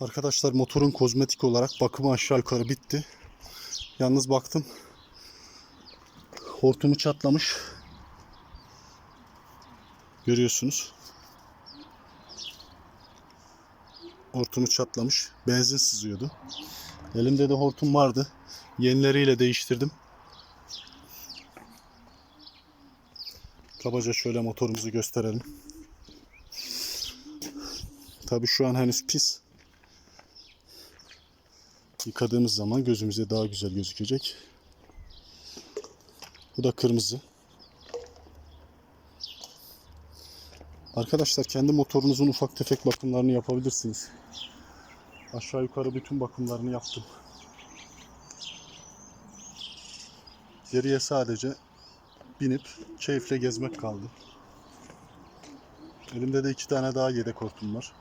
Arkadaşlar motorun kozmetik olarak bakımı aşağı yukarı bitti. Yalnız baktım. Hortumu çatlamış. Görüyorsunuz. Hortumu çatlamış. Benzin sızıyordu. Elimde de hortum vardı. Yenileriyle değiştirdim. Kabaca şöyle motorumuzu gösterelim. Tabi şu an henüz pis. Yıkadığımız zaman gözümüze daha güzel gözükecek. Bu da kırmızı. Arkadaşlar kendi motorunuzun ufak tefek bakımlarını yapabilirsiniz. Aşağı yukarı bütün bakımlarını yaptım. Geriye sadece binip keyifle gezmek kaldı. Elimde de iki tane daha yedek hortum var.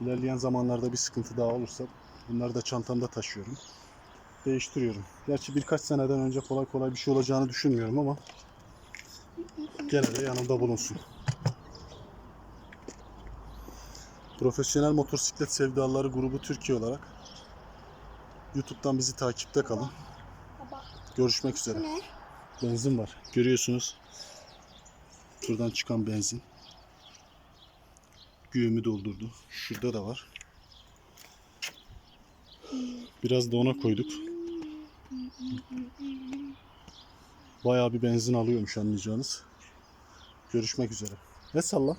İlerleyen zamanlarda bir sıkıntı daha olursa bunları da çantamda taşıyorum. Değiştiriyorum. Gerçi birkaç seneden önce kolay kolay bir şey olacağını düşünmüyorum ama gene de yanımda bulunsun. Profesyonel Motosiklet Sevdaları grubu Türkiye olarak YouTube'dan bizi takipte kalın. Görüşmek üzere. Benzin var. Görüyorsunuz. Şuradan çıkan benzin. Güğümü doldurdu. Şurada da var. Biraz da ona koyduk. Bayağı bir benzin alıyormuş anlayacağınız. Görüşmek üzere. Ve salla.